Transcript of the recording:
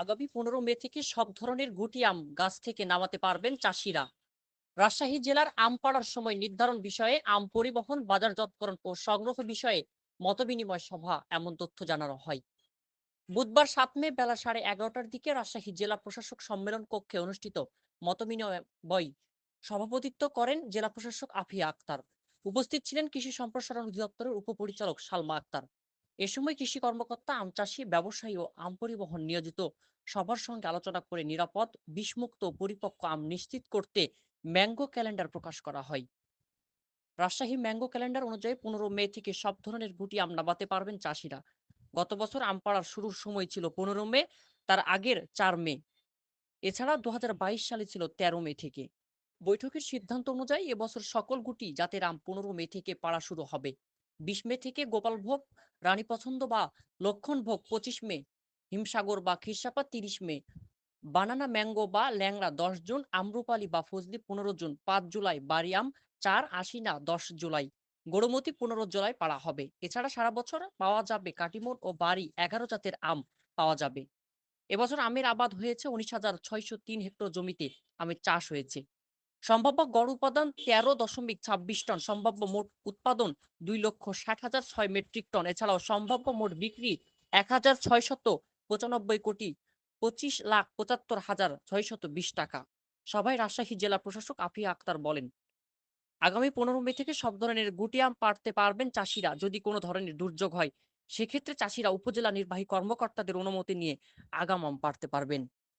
আগামী পনেরো মে থেকে সব ধরনের গুটি আম গাছ থেকে নামাতে পারবেন চাষিরা। রাজশাহী জেলার আম পাড়ার সময় নির্ধারণ বিষয়ে আম পরিবহন বাজারজাতকরণ ও সংগ্রহ বিষয়ে মতবিনিময় সভা এমন তথ্য জানানো হয়। বুধবার সাত মে বেলা সাড়ে এগারোটার দিকে রাজশাহী জেলা প্রশাসক সম্মেলন কক্ষে অনুষ্ঠিত মতবিনিময় বই সভাপতিত্ব করেন জেলা প্রশাসক আফিয়া আক্তার। উপস্থিত ছিলেন কৃষি সম্প্রসারণ অধিদপ্তরের উপপরিচালক সালমা আক্তার। এ সময় কৃষি কর্মকর্তা, আম চাষী, ব্যবসায়ী ও আম পরিবহন নিয়োজিত সবার সঙ্গে আলোচনা করে নিরাপদ, বিষমুক্ত পরিপক্ক আম নিশ্চিত করতে ম্যাঙ্গো ক্যালেন্ডার প্রকাশ করা হয়। রাজশাহী ম্যাঙ্গো ক্যালেন্ডার অনুযায়ী পনেরো মে থেকে সব ধরনের গুটি আম নামাতে পারবেন চাষিরা। গত বছর আম পাড়ার শুরুর সময় ছিল পনেরো মে, তার আগের চার মে। এছাড়া দু হাজার বাইশ সালে ছিল তেরো মে থেকে। বৈঠকের সিদ্ধান্ত অনুযায়ী এবছর সকল গুটি জাতের আম পনেরো মে থেকে পাড়া শুরু হবে। বিশ মে থেকে গোপালভোগ রানী পছন্দ বা লক্ষণভোগ পঁচিশ মে, হিমসাগর বা খিরসাপা তিরিশ মে, বানানা ম্যাঙ্গো বা ল্যাংড়া দশ জুন, আমরুপালি বা ফজলি পনেরো জুন, পাঁচ জুলাই বারিয়াম চার আশিনা দশ জুলাই গড়মতি পনেরো জুলাই পাড়া হবে। এছাড়া সারা বছর পাওয়া যাবে কাটিমোড় ও বাড়ি এগারো জাতের আম পাওয়া যাবে। এবছর আমের আবাদ হয়েছে উনিশ হাজার ছয়শো তিন হেক্টর জমিতে, আমের চাষ হয়েছে। সম্ভাব্য গড় উৎপাদন তেরো দশমিক ছাব্বিশ টন, সম্ভাব্য মোট উৎপাদন দুই লক্ষ ষাট হাজার ছয় মেট্রিক টন। এছাড়াও সম্ভাব্য মোট বিক্রি এক হাজার ছয়শত পঁচানব্বই কোটি পঁচিশ লাখ পঁচাত্তর হাজার ছয়শত বিশ টাকা। সভায় রাজশাহী জেলা প্রশাসক আফিয়া আক্তার বলেন, আগামী পনেরো মে থেকে সব ধরনের গুটি আম পাড়তে পারবেন চাষিরা। যদি কোনো ধরনের দুর্যোগ হয়, সেক্ষেত্রে চাষিরা উপজেলা নির্বাহী কর্মকর্তাদের অনুমতি নিয়ে আগাম আম পাড়তে পারবেন।